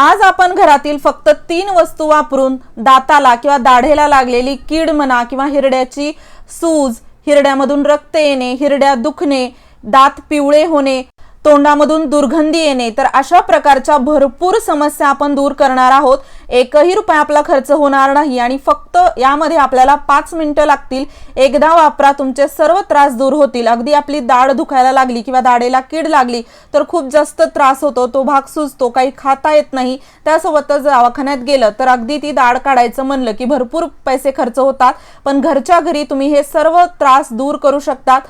आज आपण घरातील फक्त तीन वस्तू वापरून दाताला किंवा दाढेला लागलेली कीड म्हणा किंवा हिरड्याची सूज हिरड्यामधून रक्त येणे हिरड्या दुखणे दात पिवळे होणे तोंडामधून दुर्गंधी येणे तर अशा प्रकारच्या भरपूर समस्या आपण दूर करणार आहोत. एकही रुपया आपला खर्च होणार नाही आणि फक्त यामध्ये आपल्याला पाच मिनिटं लागतील. एकदा वापरा तुमचे सर्व त्रास दूर होतील. अगदी आपली दाढ दुखायला लागली किंवा दाढेला कीड लागली तर खूप जास्त त्रास होतो. तो भाग सुजतो काही खाता येत नाही. त्यासोबतच दवाखान्यात गेलं तर अगदी ती दाढ काढायचं म्हणलं की भरपूर पैसे खर्च होतात. पण घरच्या घरी तुम्ही हे सर्व त्रास दूर करू शकतात.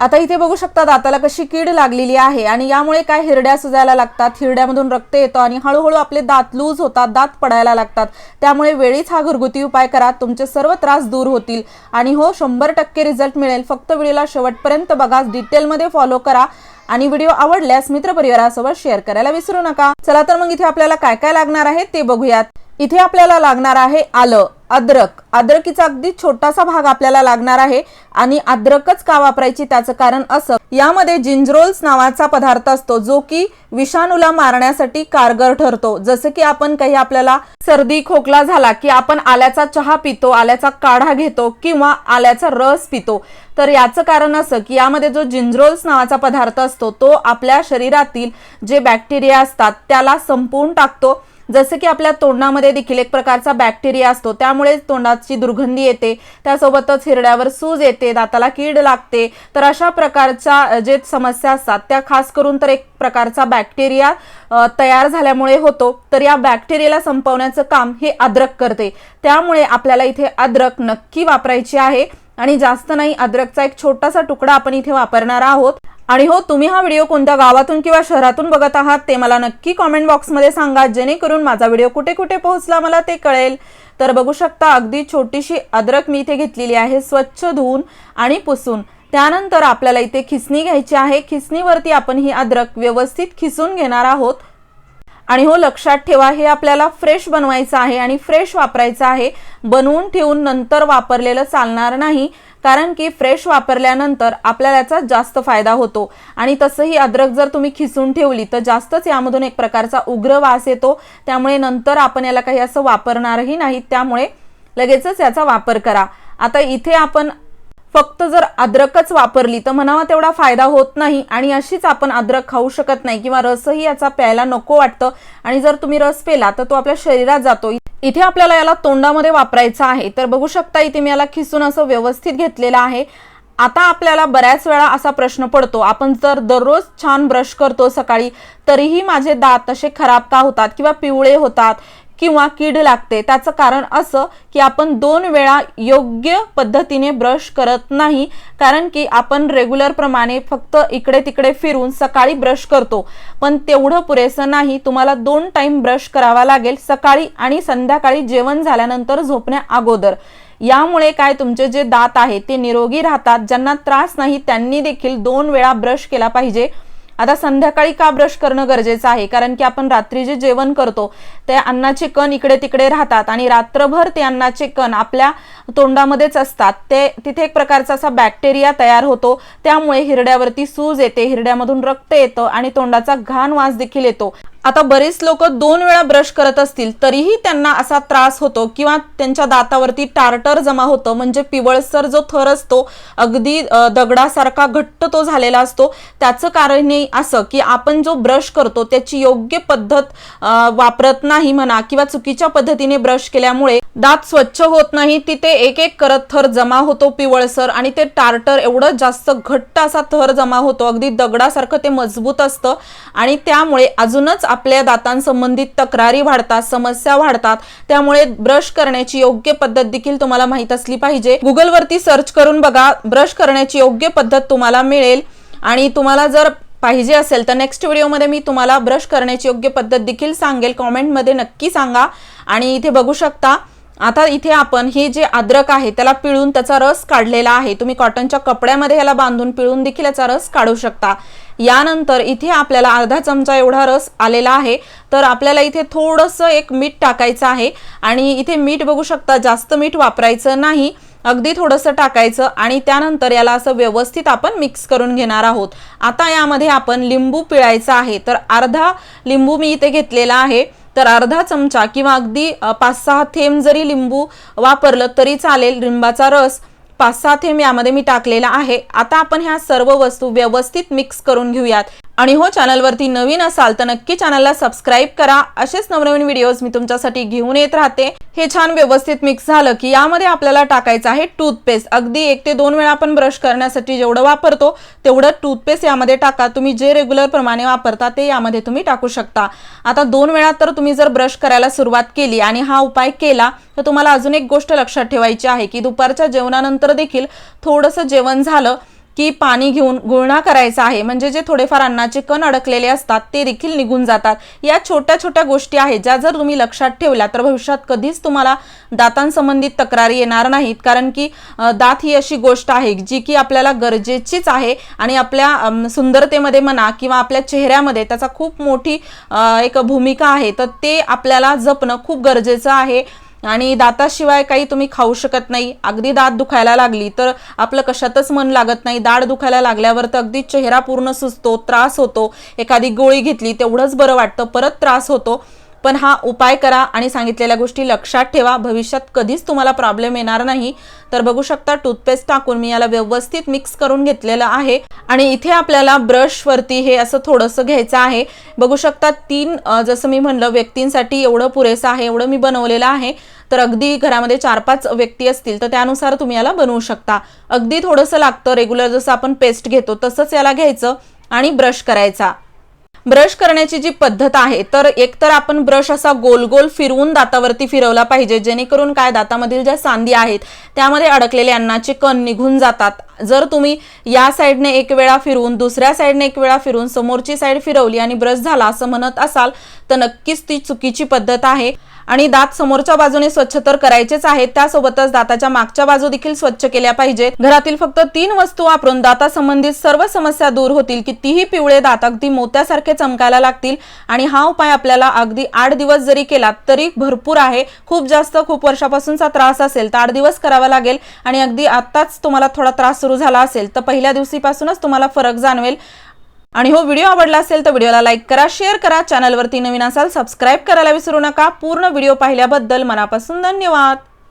आता इथे बघू शकता दाताला कशी कीड लागलेली आहे आणि यामुळे काय हिरड्या सुजायला लागतात. हिरड्यामधून रक्त येतं आणि हळूहळू आपले दात लूज होतात दात पडायला लागतात. त्यामुळे वेळीच हा घरगुती उपाय करा. तुमचे सर्व त्रास दूर होतील. आणि हो शंभर टक्के रिझल्ट मिळेल. फक्त व्हिडिओला शेवटपर्यंत बघा. डिटेलमध्ये फॉलो करा. आणि व्हिडिओ आवडल्यास मित्रपरिवारासोबत शेअर करायला विसरू नका. चला तर मग इथे आपल्याला काय काय लागणार आहे ते बघूयात. इथे आपल्याला लागणार आहे आलं अद्रक. अद्रकीचा अगदी छोटासा भाग आपल्याला लागणार आहे आणि अद्रकच का वापरायची त्याचं कारण असं. यामध्ये जिंजरोल्स नावाचा पदार्थ असतो जो की विषाणूला मारण्यासाठी कारगर ठरतो. जसं की आपण काही आपल्याला सर्दी खोकला झाला की आपण आल्याचा चहा पितो आल्याचा काढा घेतो किंवा आल्याचा रस पितो. तर याचं कारण असं की यामध्ये जो जिंजरोल्स नावाचा पदार्थ असतो तो आपल्या शरीरातील जे बॅक्टेरिया असतात त्याला संपवून टाकतो. जसं की आपल्या तोंडामध्ये देखील एक प्रकारचा बॅक्टेरिया असतो. त्यामुळे तोंडाची दुर्गंधी येते. त्यासोबतच हिरड्यावर सूज येते. दाताला कीड लागते. तर अशा प्रकारच्या जे समस्या असतात त्या खास करून तर एक प्रकारचा बॅक्टेरिया तयार झाल्यामुळे होतो. तर या बॅक्टेरियाला संपवण्याचं काम हे अद्रक करते. त्यामुळे आपल्याला इथे अद्रक नक्की वापरायची आहे. आणि जास्त नाही अद्रकचा एक छोटासा तुकडा आपण इथे वापरणार आहोत. आणि हो तुम्ही हा व्हिडिओ कोणत्या गावातून किंवा शहरातून बघत आहात ते मला नक्की कॉमेंट बॉक्समध्ये सांगा जेणेकरून माझा व्हिडिओ कुठे कुठे पोहोचला मला ते कळेल. तर बघू शकता अगदी छोटीशी अद्रक मी इथे घेतलेली आहे स्वच्छ धुवून आणि पुसून. त्यानंतर आपल्याला इथे खिसणी घ्यायची आहे. खिसणीवरती आपण ही अद्रक व्यवस्थित खिसून घेणार आहोत. आणि हो लक्षात ठेवा हे आपल्याला फ्रेश बनवायचं आहे आणि फ्रेश वापरायचं आहे. बनवून ठेवून नंतर वापरलेलं चालणार नाही कारण की फ्रेश वापरल्यानंतर आपल्याला याचा जास्त फायदा होतो. आणि तसंही अद्रक जर तुम्ही खिसून ठेवली तर जास्तच यामधून एक प्रकारचा उग्र वास येतो. त्यामुळे नंतर आपण याला काही असं वापरणारही नाही त्यामुळे लगेचच याचा वापर करा. आता इथे आपण फक्त जर अद्रकच वापरली तर म्हणावा तेवढा फायदा होत नाही आणि अशीच आपण अद्रक खाऊ शकत नाही किंवा रसही याचा प्यायला नको वाटतं आणि जर तुम्ही रस पेला तर तो आपल्या शरीरात जातो. इथे आपल्याला याला तोंडामध्ये वापरायचा आहे. तर बघू शकता इथे मी याला खिसून असं व्यवस्थित घेतलेलं आहे. आता आपल्याला बऱ्याच वेळा असा प्रश्न पडतो. आपण जर दररोज छान ब्रश करतो सकाळी तरीही माझे दात तसे खराब का होतात किंवा पिवळे होतात? किंवा कीड लागते. त्याचं कारण असं की आपण दोन वेळा योग्य पद्धतीने ब्रश करत नाही कारण की आपण रेग्युलर प्रमाणे फक्त इकडे तिकडे फिरून सकाळी ब्रश करतो. पण तेवढं पुरेसं नाही. तुम्हाला दोन टाइम ब्रश करावा लागेल सकाळी आणि संध्याकाळी जेवण झाल्यानंतर झोपण्या अगोदर. यामुळे काय तुमचे जे दात आहे ते निरोगी राहतात. ज्यांना त्रास नाही त्यांनी देखील दोन वेळा ब्रश केला पाहिजे. आता संध्याकाळी का ब्रश करणं गरजेचं आहे? कारण की आपण रात्री जे जेवण करतो ते अन्नाचे कण इकडे तिकडे राहतात आणि रात्रभर ते अन्नाचे कण आपल्या तोंडामध्येच असतात. ते तिथे एक प्रकारचा असा बॅक्टेरिया तयार होतो. त्यामुळे हिरड्यावरती सूज येते हिरड्यामधून रक्त येतं आणि तोंडाचा घाण वास देखील येतो. आता बरेच लोक दोन वेळा ब्रश करत असतील तरीही त्यांना असा त्रास होतो किंवा त्यांच्या दातावरती टार्टर जमा होतं म्हणजे पिवळसर जो थर असतो अगदी दगडासारखा घट्ट तो झालेला असतो. त्याचं कारणही असं की आपण जो ब्रश करतो त्याची योग्य पद्धत वापरत नाही म्हणा किंवा चुकीच्या पद्धतीने ब्रश केल्यामुळे दात स्वच्छ होत नाही तिथे एक एक करत थर जमा होतो पिवळसर आणि ते टार्टर एवढं जास्त घट्ट असा थर जमा होतो अगदी दगडासारखं ते मजबूत असतं. आणि त्यामुळे अजूनच आपल्या दातांसंबंधित तक्रारी वाढतात समस्या वाढतात त्यामुळे ब्रश करण्याची योग्य पद्धत देखील तुम्हाला माहीत असली पाहिजे. गुगलवरती सर्च करून बघा ब्रश करण्याची योग्य पद्धत तुम्हाला मिळेल. आणि तुम्हाला जर पाहिजे असेल तर नेक्स्ट व्हिडिओमध्ये मी तुम्हाला ब्रश करण्याची योग्य पद्धत देखील सांगेल. कॉमेंटमध्ये नक्की सांगा. आणि इथे बघू शकता आता इथे आपण हे जे अद्रक आहे त्याला पिळून त्याचा रस काढलेला आहे. तुम्ही कॉटनच्या कपड्यामध्ये याला बांधून पिळून देखील याचा रस काढू शकता. यानंतर इथे आपल्याला अर्धा चमचा एवढा रस आलेला आहे. तर आपल्याला इथे थोडंसं एक मीठ टाकायचं आहे. आणि इथे मीठ बघू शकता जास्त मीठ वापरायचं नाही. अगदी थोडंसं टाकायचं आणि त्यानंतर याला असं व्यवस्थित आपण मिक्स करून घेणार आहोत. आता यामध्ये आपण लिंबू पिळायचा आहे. तर अर्धा लिंबू मी इथे घेतलेला आहे. तर अर्धा चमचा किंवा अगदी पाच सहा थेंब जरी लिंबू वापरलं तरी चालेल लिंबाचा रस. पाच सहा थेंब यामध्ये मी टाकलेला आहे. आता आपण ह्या सर्व वस्तू व्यवस्थित मिक्स करून घेऊयात. आणि हो चॅनलवरती नवीन असाल तर नक्की चॅनलला सबस्क्राईब करा. असेच नवनवीन व्हिडिओज मी तुमच्यासाठी घेऊन येत राहते. हे छान व्यवस्थित मिक्स झालं की यामध्ये आपल्याला टाकायचं आहे टूथपेस्ट अगदी एक ते दोन वेळा आपण ब्रश करण्यासाठी जेवढं वापरतो तेवढं टूथपेस्ट यामध्ये टाका. तुम्ही जे रेग्युलर प्रमाणे वापरता ते यामध्ये तुम्ही टाकू शकता. आता दोन वेळा तर तुम्ही जर ब्रश करायला सुरुवात केली आणि हा उपाय केला तर तुम्हाला अजून एक गोष्ट लक्षात ठेवायची आहे की दुपारच्या जेवणानंतर देखील थोडंसं जेवण झालं की पाणी घेऊन गुळणा करायचा आहे. म्हणजे जे थोडेफार अन्नाचे कण अडकलेले असतात ते देखील निघून जातात. या छोट्या छोट्या गोष्टी आहेत ज्या जर तुम्ही लक्षात ठेवल्या तर भविष्यात कधीच तुम्हाला दातांसंबंधित तक्रारी येणार नाहीत. कारण की दात ही अशी गोष्ट आहे जी की आपल्याला गरजेचीच आहे. आणि आपल्या सुंदरतेमध्ये म्हणा किंवा आपल्या चेहऱ्यामध्ये त्याचा खूप मोठी एक भूमिका आहे. तर ते आपल्याला जपणं खूप गरजेचं आहे. आणि दाताशिवाय काही तुम्ही खाऊ शकत नाही. अगदी दात दुखायला लागली तर आपलं कशातच मन लागत नाही. दाढ दुखायला लागल्यावर तर अगदी चेहरा पूर्ण सुचतो त्रास होतो. एखादी गोळी घेतली तेवढंच बरं वाटतं. परत त्रास होतो. पण हा उपाय करा आणि सांगितलेल्या गोष्टी लक्षात ठेवा. भविष्यात कधीच तुम्हाला प्रॉब्लेम येणार नाही. तर बघू शकता टूथपेस्ट टाकून मी याला व्यवस्थित मिक्स करून घेतलेलं आहे. आणि इथे आपल्याला ब्रशवरती हे असं थोडंसं घ्यायचं आहे. बघू शकता तीन जसं मी म्हणलं व्यक्तींसाठी एवढं पुरेसं आहे एवढं मी बनवलेलं आहे. तर अगदी घरामध्ये चार पाच व्यक्ती असतील तर त्यानुसार तुम्ही याला बनवू शकता. अगदी थोडंसं लागतं रेग्युलर जसं आपण पेस्ट घेतो तसंच याला घ्यायचं आणि ब्रश करायचा. ब्रश करण्याची जी पद्धत आहे तर एकतर आपण ब्रश असा गोल गोल फिरवून दातावरती फिरवला पाहिजे जेणेकरून काय दातामधील ज्या सांधी आहेत त्यामध्ये अडकलेले अन्नाचे कण निघून जातात. जर तुम्ही या साईडने एक वेळा फिरवून दुसऱ्या साईडने एक वेळा फिरवून समोरची साईड फिरवली आणि ब्रश झाला असं म्हणत असाल तर नक्कीच ती चुकीची पद्धत आहे. आणि दात समोरच्या बाजूने स्वच्छ तर करायचेच आहेत त्यासोबतच दाताच्या मागच्या बाजू देखील स्वच्छ केल्या पाहिजेत. घरातील फक्त तीन वस्तू वापरून दातासंबंधित सर्व समस्या दूर होतील कितीही पिवळे दात अगदी मोत्यासारखे चमकायला लागतील आणि हा उपाय आपल्याला अगदी आठ दिवस जरी केला तरी भरपूर आहे. खूप जास्त खूप वर्षापासूनचा त्रास असेल तर आठ दिवस करावा लागेल आणि अगदी आत्ताच तुम्हाला थोडा त्रास सुरू झाला असेल तर पहिल्या दिवशीपासूनच तुम्हाला फरक जाणवेल. आणि हो व्हिडिओ आवडला असेल तर व्हिडिओला लाईक करा शेअर करा चॅनलवरती नवीन असाल सबस्क्राईब करायला विसरू नका. पूर्ण व्हिडिओ पाहिल्याबद्दल मनापासून धन्यवाद.